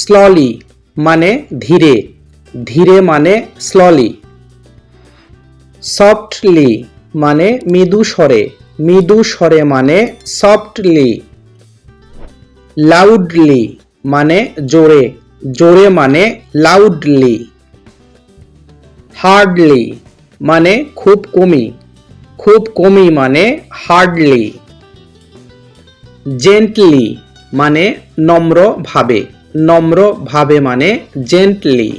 Slowly মানে ধীরে। ধীরে মানে স্ললি সফটলি মানে মৃদু স্বরে। মৃদু স্বরে মানে সফটলি লাউডলি মানে জোরে। জোরে মানে লাউডলি হার্ডলি মানে খুব কমি খুব কমই মানে হার্ডলি জেন্টলি মানে নম্রভাবে। নম্রভাবে মানে জেন্টলি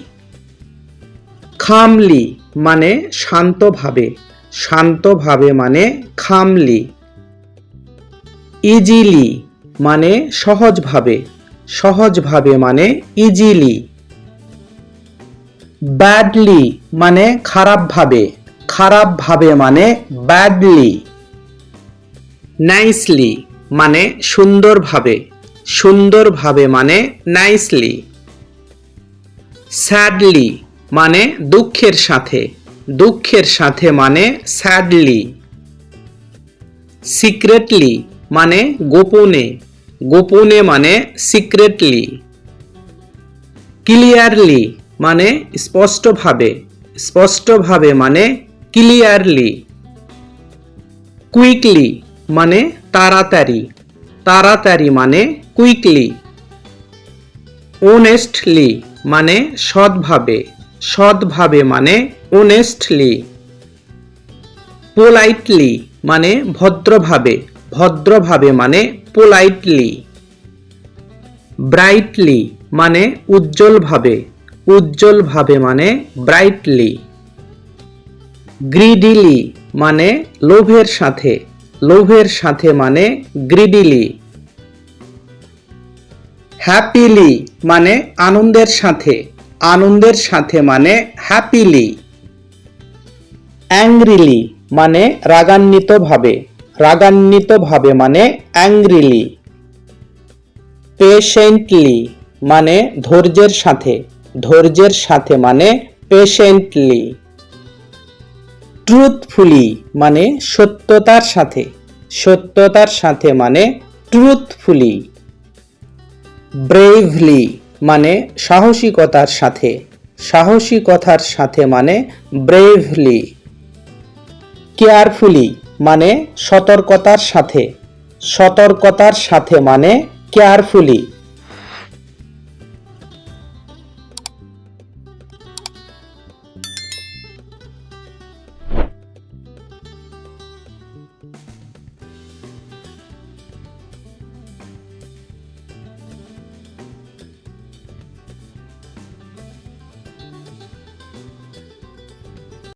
খামলি মানে শান্তভাবে। শান্তভাবে মানে খামলি ইজিলি মানে সহজভাবে। সহজভাবে মানে ইজিলি ব্যাডলি মানে খারাপভাবে। খারাপভাবে মানে ব্যাডলি নাইসলি মানে সুন্দরভাবে। সুন্দরভাবে মানে নাইসলি স্যাডলি মানে দুঃখের সাথে দুঃখের সাথে মানে স্যাডলি সিক্রেটলি মানে গোপনে গোপনে মানে সিক্রেটলি ক্লিয়ারলি মানে স্পষ্টভাবে স্পষ্টভাবে মানে ক্লিয়ারলি কুইকলি মানে তাড়াতাড়ি তাড়াতাড়ি মানে কুইকলি ওনেস্টলি মানে সৎভাবে সৎভাবে মানে ওনেস্টলি পোলাইটলি মানে ভদ্রভাবে ভদ্রভাবে মানে পোলাইটলি ব্রাইটলি মানে উজ্জ্বলভাবে উজ্জ্বলভাবে মানে ব্রাইটলি গ্রিডিলি মানে লোভের সাথে লোভের সাথে মানে গ্রিডিলি হ্যাপিলি মানে আনন্দের সাথে। আনন্দের সাথে মানে হ্যাপিলি অ্যাংরিলি মানে রাগান্বিতভাবে। রাগান্বিতভাবে মানে অ্যাংরিলি পেশেন্টলি মানে ধৈর্যের সাথে। ধৈর্যের সাথে মানে পেশেন্টলি ট্রুথফুলি মানে সত্যতার সাথে। সত্যতার সাথে মানে ট্রুথফুলি ব্রেভলি মানে সাহসিকতার সাথে। সাহসিকতার সাথে মানে ব্রেভলি কেয়ারফুলি মানে সতর্কতার সাথে। সতর্কতার সাথে মানে কেয়ারফুলি